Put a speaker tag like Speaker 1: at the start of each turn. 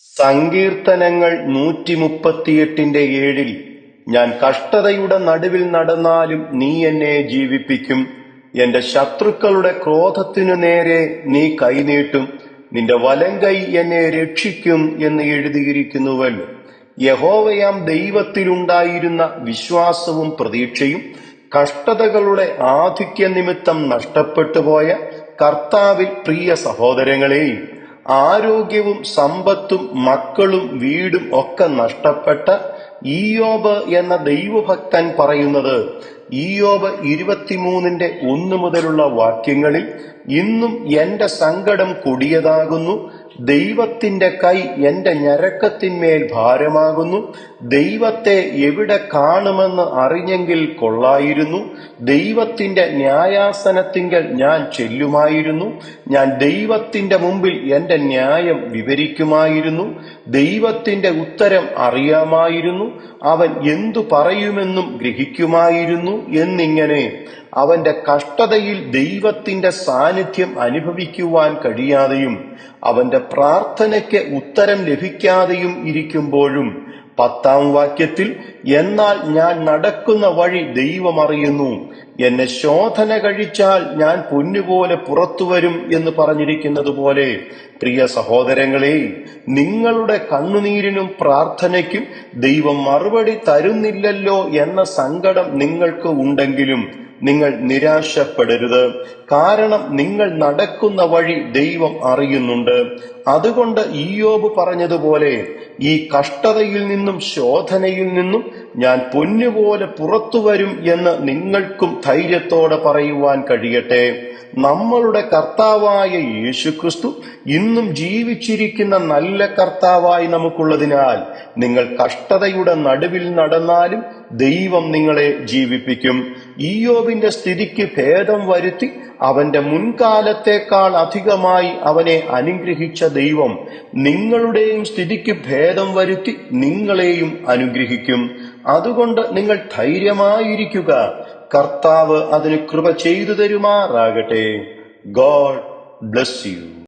Speaker 1: സങ്കീർത്തനങ്ങൾ നൂറ്റി മുപ്പത്തിയെട്ടിന്റെ ഏഴിൽ ഞാൻ കഷ്ടതയുടെ നടുവിൽ നടന്നാലും നീ എന്നെ ജീവിപ്പിക്കും. എന്റെ ശത്രുക്കളുടെ ക്രോധത്തിനു നേരെ നീ കൈനീട്ടും. നിന്റെ വലങ്കൈ എന്നെ രക്ഷിക്കും എന്ന് എഴുതിയിരിക്കുന്നുവല്ലോ. യഹോവയാം ദൈവത്തിലുണ്ടായിരുന്ന വിശ്വാസവും പ്രതീക്ഷയും കഷ്ടതകളുടെ ആധിക്യ നിമിത്തം നഷ്ടപ്പെട്ടുപോയ കർത്താവിൽ പ്രിയ സഹോദരങ്ങളെ ആരോഗ്യവും സമ്പത്തും മക്കളും വീടും ഒക്കെ നഷ്ടപ്പെട്ട ഈയോബ് എന്ന ദൈവഭക്തൻ പറയുന്നത് ഈയോബ് ഇരുപത്തിമൂന്നിന്റെ ഒന്ന് മുതലുള്ള വാക്യങ്ങളിൽ ഇന്നും എന്റെ സങ്കടം കൊടിയതാകുന്നു ദൈവത്തിന്റെ കൈ എന്റെ ഞരക്കത്തിന്മേൽ ഭാരമാകുന്നു. ദൈവത്തെ എവിടെ കാണുമെന്ന് അറിഞ്ഞെങ്കിൽ കൊള്ളായിരുന്നു. ദൈവത്തിന്റെ ന്യായാസനത്തിങ്കൽ ഞാൻ ചെല്ലുമായിരുന്നു. ഞാൻ ദൈവത്തിന്റെ മുമ്പിൽ എന്റെ ന്യായം വിവരിക്കുമായിരുന്നു. ദൈവത്തിന്റെ ഉത്തരം അറിയാമായിരുന്നു. അവൻ എന്തു പറയുമെന്നും ഗ്രഹിക്കുമായിരുന്നു എന്നിങ്ങനെ അവന്റെ കഷ്ടതയിൽ ദൈവത്തിന്റെ സാന്നിധ്യം അനുഭവിക്കുവാൻ കഴിയാതെയും അവന്റെ പ്രാർത്ഥനയ്ക്ക് ഉത്തരം ലഭിക്കാതെയും ഇരിക്കുമ്പോഴും പത്താം വാക്യത്തിൽ എന്നാൽ ഞാൻ നടക്കുന്ന വഴി ദൈവം അറിയുന്നു. എന്നെ ശോധന കഴിച്ചാൽ ഞാൻ പൊന്നുപോലെ പുറത്തു വരും എന്ന് പറഞ്ഞിരിക്കുന്നത് പോലെ പ്രിയ സഹോദരങ്ങളെ നിങ്ങളുടെ കണ്ണുനീരിനും പ്രാർത്ഥനയ്ക്കും ദൈവം മറുപടി തരുന്നില്ലല്ലോ എന്ന സങ്കടം നിങ്ങൾക്ക് ഉണ്ടെങ്കിലും നിങ്ങൾ നിരാശപ്പെടരുത്. കാരണം നിങ്ങൾ നടക്കുന്ന വഴി ദൈവം അറിയുന്നുണ്ട്. അതുകൊണ്ട് ഈയോബ് പറഞ്ഞതുപോലെ ഈ കഷ്ടതയിൽ നിന്നും ശോധനയിൽ നിന്നും ഞാൻ പൊന്നുപോലെ പുറത്തു വരും എന്ന് നിങ്ങൾക്കും ധൈര്യത്തോടെ പറയുവാൻ കഴിയട്ടെ. നമ്മളുടെ കർത്താവായ യേശുക്രിസ്തു ഇന്നും ജീവിച്ചിരിക്കുന്ന നല്ല കർത്താവായി നമുക്കുള്ളതിനാൽ നിങ്ങൾ കഷ്ടതയുടെ നടുവിൽ നടന്നാലും ദൈവം നിങ്ങളെ ജീവിപ്പിക്കും. ഈയോബിന്റെ സ്ഥിതിക്ക് ഭേദം വരുത്തി അവന്റെ മുൻകാലത്തേക്കാൾ അധികമായി അവനെ അനുഗ്രഹിച്ച ദൈവം നിങ്ങളുടെയും സ്ഥിതിക്ക് ഭേദം വരുത്തി നിങ്ങളെയും അനുഗ്രഹിക്കും. അതുകൊണ്ട് നിങ്ങൾ ധൈര്യമായിരിക്കുക. കർത്താവ് അതിന് കൃപ ചെയ്തു തരുമാറാകട്ടെ. God bless you.